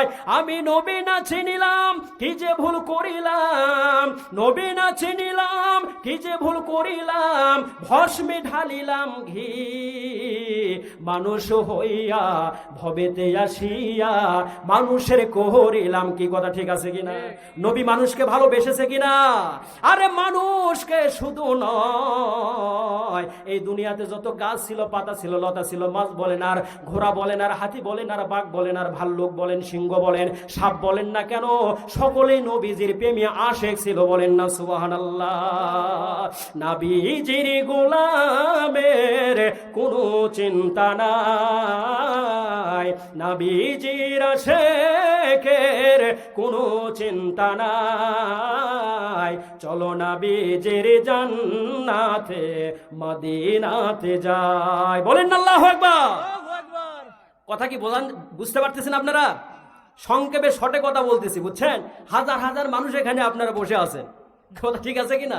যায় আমি নবী না চিনিলাম, কি যে ভুল করিলাম? নবী না চিনিলাম, কি যে ভুল করিলাম? ভস্মে ঢালিলাম ঘি, মানুষ হইয়া ভবেতে আসিয়া মানুষের করিলাম কি কথা, ঠিক আছে কিনা? নবী মানুষকে ভালোবেসেছে কিনা? আরে মানুষকে শুধু নয় এই দুনিয়াতে যত গাছ ছিল, পাতা ছিল, লতা ছিল, মাছ বলেন আর ঘোড়া বলেন আর হাতি বলেন আর বাঘ বলেন আর ভাল্লুক বলেন, সিংহ বলেন, সাপ বলেন না কেন, সকলেই নবীজির প্রেমী আশেক ছিল বলেন না সুবাহান আল্লাহ নাবিজির গোলামের কোনো চিন্তা নাই। নাবিজির শেখের কোনো চিন্তা নাই। চলো না বেজের জান্নাতে মদিনাতে যায় বলেন না আল্লাহু আকবার। কথা কি বোঝান বুঝতে পারতেছেন আপনারা? সংক্ষেপে শটে কথা বলতেছি বুঝছেন? হাজার হাজার মানুষ এখানে আপনারা বসে আছেন। কথা ঠিক আছে কিনা?